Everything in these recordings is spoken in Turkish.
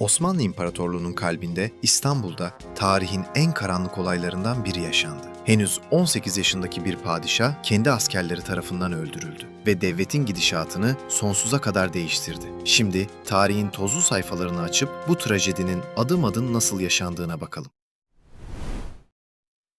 Osmanlı İmparatorluğu'nun kalbinde İstanbul'da tarihin en karanlık olaylarından biri yaşandı. Henüz 18 yaşındaki bir padişah kendi askerleri tarafından öldürüldü ve devletin gidişatını sonsuza kadar değiştirdi. Şimdi tarihin tozlu sayfalarını açıp bu trajedinin adım adım nasıl yaşandığına bakalım.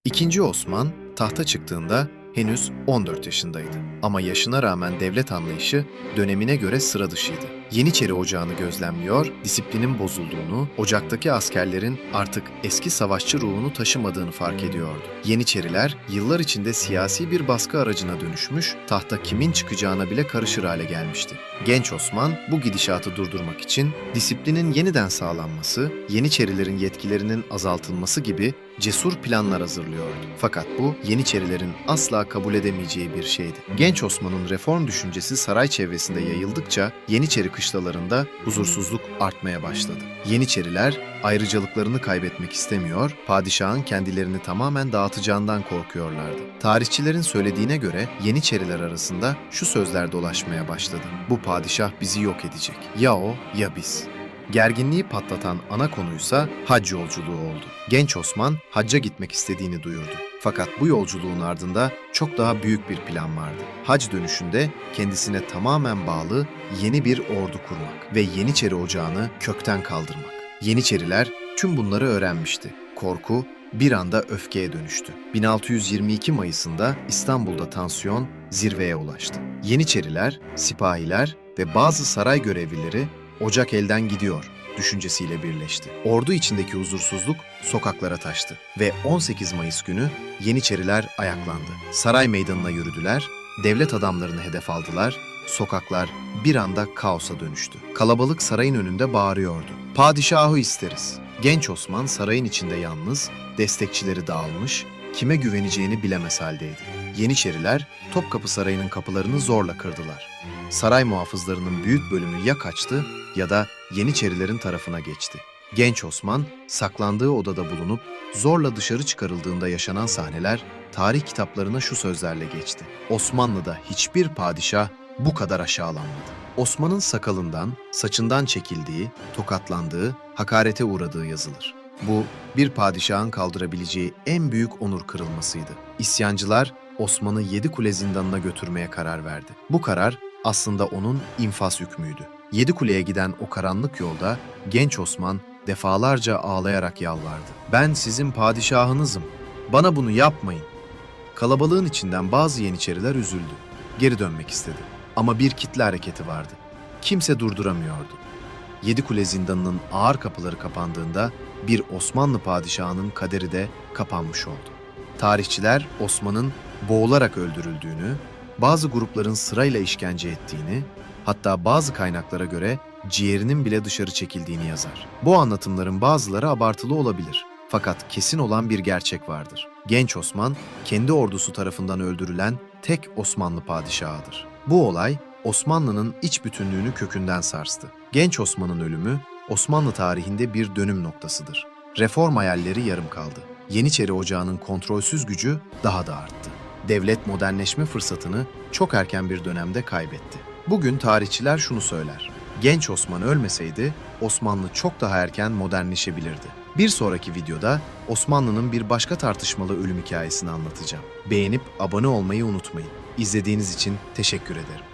İkinci Osman tahta çıktığında henüz 14 yaşındaydı. Ama yaşına rağmen devlet anlayışı dönemine göre sıra dışıydı. Yeniçeri Ocağı'nı gözlemliyor, disiplinin bozulduğunu, ocaktaki askerlerin artık eski savaşçı ruhunu taşımadığını fark ediyordu. Yeniçeriler yıllar içinde siyasi bir baskı aracına dönüşmüş, tahta kimin çıkacağına bile karışır hale gelmişti. Genç Osman bu gidişatı durdurmak için disiplinin yeniden sağlanması, Yeniçerilerin yetkilerinin azaltılması gibi cesur planlar hazırlıyordu. Fakat bu Yeniçerilerin asla kabul edemeyeceği bir şeydi. Genç Osman'ın reform düşüncesi saray çevresinde yayıldıkça Yeniçeri kışlalarında huzursuzluk artmaya başladı. Yeniçeriler ayrıcalıklarını kaybetmek istemiyor, padişahın kendilerini tamamen dağıtacağından korkuyorlardı. Tarihçilerin söylediğine göre Yeniçeriler arasında şu sözler dolaşmaya başladı. Bu padişah bizi yok edecek. Ya o ya biz. Gerginliği patlatan ana konuysa hac yolculuğu oldu. Genç Osman hacca gitmek istediğini duyurdu. Fakat bu yolculuğun ardında çok daha büyük bir plan vardı. Hac dönüşünde kendisine tamamen bağlı yeni bir ordu kurmak ve Yeniçeri Ocağı'nı kökten kaldırmak. Yeniçeriler tüm bunları öğrenmişti. Korku bir anda öfkeye dönüştü. 1622 Mayıs'ında İstanbul'da tansiyon zirveye ulaştı. Yeniçeriler, sipahiler ve bazı saray görevlileri Ocak elden gidiyor düşüncesiyle birleşti. Ordu içindeki huzursuzluk sokaklara taştı ve 18 Mayıs günü Yeniçeriler ayaklandı. Saray meydanına yürüdüler, devlet adamlarını hedef aldılar, sokaklar bir anda kaosa dönüştü. Kalabalık sarayın önünde bağırıyordu. Padişahı isteriz. Genç Osman sarayın içinde yalnız, destekçileri dağılmış, kime güveneceğini bilemez haldeydi. Yeniçeriler Topkapı Sarayı'nın kapılarını zorla kırdılar. Saray muhafızlarının büyük bölümü ya kaçtı ya da Yeniçerilerin tarafına geçti. Genç Osman saklandığı odada bulunup zorla dışarı çıkarıldığında yaşanan sahneler tarih kitaplarına şu sözlerle geçti. Osmanlı'da hiçbir padişah bu kadar aşağılanmadı. Osman'ın sakalından, saçından çekildiği, tokatlandığı, hakarete uğradığı yazılır. Bu bir padişahın kaldırabileceği en büyük onur kırılmasıydı. İsyancılar Osman'ı Yedikule zindanına götürmeye karar verdi. Bu karar aslında onun infaz hükmüydü. Yedikule'ye giden o karanlık yolda genç Osman defalarca ağlayarak yalvardı. Ben sizin padişahınızım. Bana bunu yapmayın. Kalabalığın içinden bazı Yeniçeriler üzüldü. Geri dönmek istedi. Ama bir kitle hareketi vardı. Kimse durduramıyordu. Yedikule zindanının ağır kapıları kapandığında bir Osmanlı padişahının kaderi de kapanmış oldu. Tarihçiler Osman'ın boğularak öldürüldüğünü, bazı grupların sırayla işkence ettiğini, hatta bazı kaynaklara göre ciğerinin bile dışarı çekildiğini yazar. Bu anlatımların bazıları abartılı olabilir. Fakat kesin olan bir gerçek vardır. Genç Osman, kendi ordusu tarafından öldürülen tek Osmanlı padişahıdır. Bu olay, Osmanlı'nın iç bütünlüğünü kökünden sarstı. Genç Osman'ın ölümü, Osmanlı tarihinde bir dönüm noktasıdır. Reform hayalleri yarım kaldı. Yeniçeri Ocağı'nın kontrolsüz gücü daha da arttı. Devlet modernleşme fırsatını çok erken bir dönemde kaybetti. Bugün tarihçiler şunu söyler. Genç Osman ölmeseydi Osmanlı çok daha erken modernleşebilirdi. Bir sonraki videoda Osmanlı'nın bir başka tartışmalı ölüm hikayesini anlatacağım. Beğenip abone olmayı unutmayın. İzlediğiniz için teşekkür ederim.